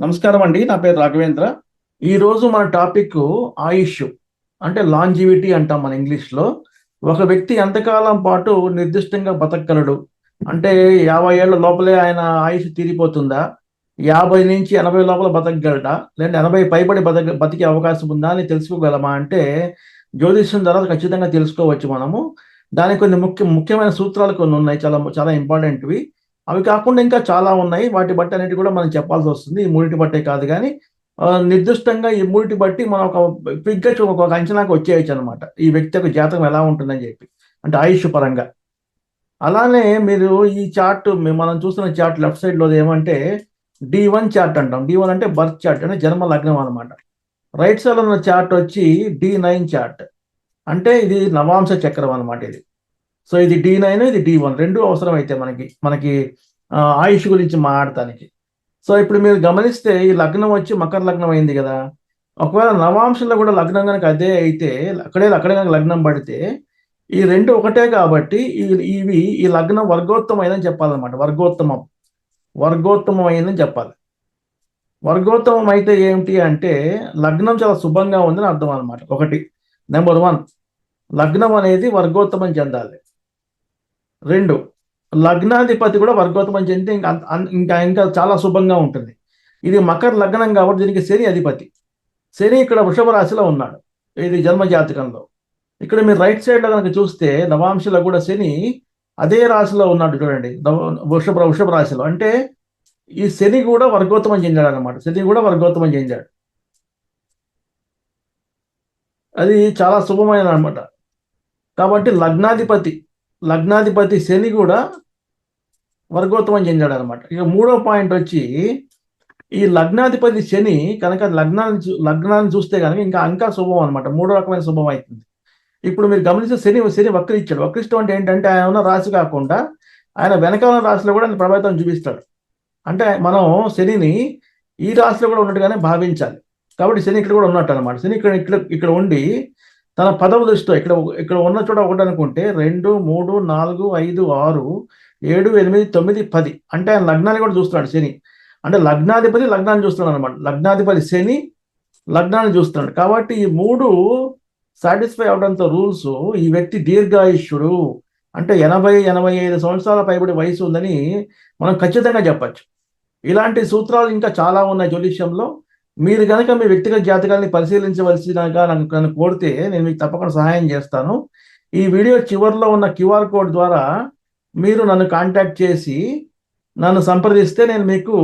నమస్కారం అండి నా పేరు రాఘవేంద్ర. ఈరోజు మన టాపిక్ ఆయుష్ అంటే లాంజివిటీ అంటాం మన ఇంగ్లీష్లో. ఒక వ్యక్తి ఎంతకాలం పాటు నిర్దిష్టంగా బతకగలడు? అంటే యాభై ఏళ్ళ లోపలే ఆయన ఆయుష్ తీరిపోతుందా? యాభై నుంచి ఎనభై లోపల బతకగలడా? లేదా ఎనభై పైబడి బతక బతికే అవకాశం ఉందా అని తెలుసుకోగలమా? అంటే జ్యోతిష్యం తర్వాత ఖచ్చితంగా తెలుసుకోవచ్చు మనము. దానికి కొన్ని ముఖ్య ముఖ్యమైన సూత్రాలు కొన్ని ఉన్నాయి చాలా చాలా ఇంపార్టెంట్వి. అవి కాకుండా ఇంకా చాలా ఉన్నాయి. వాటి బట్టి అన్నిటి కూడా మనం చెప్పాల్సి వస్తుంది. ఈ మూడింటి బట్టే కాదు కానీ నిర్దిష్టంగా ఈ మూడింటి బట్టి మనం ఒక పిగ్గా ఒక అంచనాకు వచ్చేయచ్చు అనమాట ఈ వ్యక్తి యొక్క జాతకం ఎలా ఉంటుందని చెప్పి. అంటే ఆయుష్ పరంగా. అలానే మీరు ఈ చార్ట్ మనం చూస్తున్న చార్ట్ లెఫ్ట్ సైడ్లో ఏమంటే డి వన్ చార్ట్ అంటాం. డి వన్ అంటే బర్త్ చార్ట్ అంటే జన్మ లగ్నం అనమాట రైట్ సైడ్ ఉన్న చార్ట్ వచ్చి డి నైన్ చార్ట్. అంటే ఇది నవాంశ చక్రం అనమాట ఇది. సో ఇది డి నైన్ ఇది డి వన్ రెండు అవసరం అయితే మనకి మనకి ఆయుష్ గురించి మాట్లాడటానికి. సో ఇప్పుడు మీరు గమనిస్తే ఈ లగ్నం వచ్చి మకర లగ్నం అయింది కదా. ఒకవేళ నవాంశంలో కూడా లగ్నం కనుక అదే అయితే అక్కడే అక్కడే కనుక లగ్నం పడితే ఈ రెండు ఒకటే కాబట్టి ఇవి ఈ లగ్నం వర్గోత్తమైందని చెప్పాలన్నమాట. వర్గోత్తమం. వర్గోత్తమం అయిందని చెప్పాలి. వర్గోత్తమం అయితే ఏమిటి అంటే లగ్నం చాలా శుభంగా ఉందని అర్థం అనమాట ఒకటి. Number one. లగ్నం అనేది వర్గోత్తమం చెందాలి. రెండు. లగ్నాధిపతి కూడా వర్గోత్తమం చెందితే ఇంకా ఇంకా ఇంకా చాలా శుభంగా ఉంటుంది. ఇది మకర లగ్నం కాబట్టి దీనికి శని అధిపతి. శని ఇక్కడ వృషభ రాశిలో ఉన్నాడు. ఇది జన్మ జాతకంలో. ఇక్కడ మీరు రైట్ సైడ్లో కనుక చూస్తే నవాంశలో కూడా శని అదే రాశిలో ఉన్నాడు చూడండి. వృషభ వృషభ రాశిలో. అంటే ఈ శని కూడా వర్గోత్తమం చెందాడు అనమాట శని కూడా వర్గోత్తమం చెందాడు. అది చాలా శుభమైన అనమాట కాబట్టి లగ్నాధిపతి లగ్నాధిపతి శని కూడా వర్గోత్తమం చెందాడు అనమాట ఇక మూడో పాయింట్ వచ్చి ఈ లగ్నాధిపతి శని కనుక లగ్నాన్ని చూ- లగ్నాన్ని చూస్తే కనుక ఇంకా ఇంకా శుభం అనమాట. మూడో రకమైన శుభం అవుతుంది. ఇప్పుడు మీరు గమనిస్తే శని శని వక్రిచ్చాడు. వక్రిష్టం అంటే ఏంటంటే ఆయన ఉన్న రాశి కాకుండా ఆయన వెనకాల ఉన్న రాశిలో కూడా ఆయన ప్రభావితం చూపిస్తాడు. అంటే మనం శనిని ఈ రాశిలో కూడా ఉన్నట్టుగానే భావించాలి. కాబట్టి శని ఇక్కడ కూడా ఉన్నట్టు అనమాట. శని ఇక్కడ ఇక్కడ ఇక్కడ ఉండి తన పదవ దృష్టితో ఇక్కడ ఇక్కడ ఉన్న చోట ఒకటి అనుకుంటే రెండు మూడు నాలుగు ఐదు ఆరు ఏడు ఎనిమిది తొమ్మిది పది. అంటే ఆయన లగ్నాన్ని కూడా చూస్తున్నాడు శని. అంటే లగ్నాధిపతి లగ్నాన్ని చూస్తున్నాడు అనమాట లగ్నాధిపతి శని లగ్నాన్ని చూస్తున్నాడు. కాబట్టి ఈ మూడు సాటిస్ఫై అవడంతో రూల్స్ ఈ వ్యక్తి దీర్ఘాయుష్యుడు. అంటే ఎనభై ఎనభై ఐదు సంవత్సరాల పైబడి వయసు ఉందని మనం ఖచ్చితంగా చెప్పచ్చు. ఇలాంటి సూత్రాలు ఇంకా చాలా ఉన్నాయి జ్యోతిష్యంలో మీరు కనుక మీ వ్యక్తిగత జాతకాన్ని పరిశీలించవలసినాక నన్ను నన్ను కోరితే నేను మీకు తప్పకుండా సహాయం చేస్తాను. ఈ వీడియో చివరిలో ఉన్న క్యూఆర్ కోడ్ ద్వారా మీరు నన్ను కాంటాక్ట్ చేసి నన్ను సంప్రదిస్తే నేను మీకు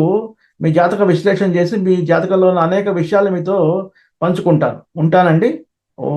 మీ జాతక విశ్లేషణ చేసి మీ జాతకంలో ఉన్న అనేక విషయాలు మీతో పంచుకుంటాను. ఉంటానండి. ఓ